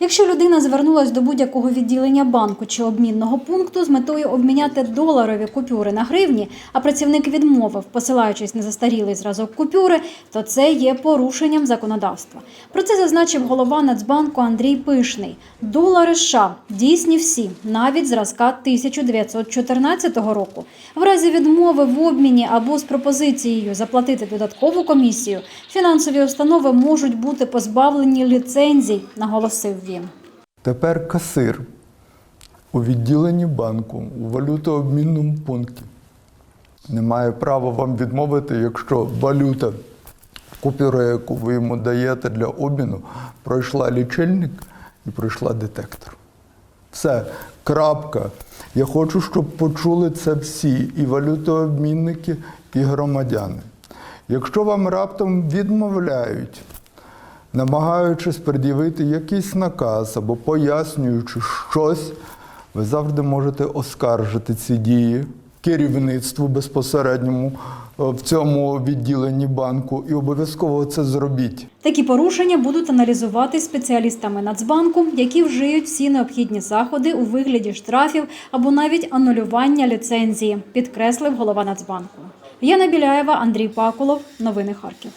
Якщо людина звернулась до будь-якого відділення банку чи обмінного пункту з метою обміняти доларові купюри на гривні, а працівник відмовив, посилаючись на застарілий зразок купюри, то це є порушенням законодавства. Про це зазначив голова Нацбанку Андрій Пишний. Долари США дійсні всі, навіть зразка 1914 року. В разі відмови в обміні або з пропозицією заплатити додаткову комісію, фінансові установи можуть бути позбавлені ліцензій, наголосив він. Тепер касир у відділенні банку у валютообмінному пункті не має права вам відмовити, якщо валюта, купюра, яку ви йому даєте для обміну, пройшла лічильник і пройшла детектор. Все, крапка. Я хочу, щоб почули це всі, і валютообмінники, і громадяни. Якщо вам раптом відмовляють, намагаючись пред'явити якийсь наказ або пояснюючи щось, ви завжди можете оскаржити ці дії керівництву безпосередньому е, в цьому відділенні банку і обов'язково це зробіть. Такі порушення будуть аналізувати спеціалістами Нацбанку, які вжиють всі необхідні заходи у вигляді штрафів або навіть анулювання ліцензії, підкреслив голова Нацбанку. Яна Біляєва, Андрій Пакулов. Новини Харків.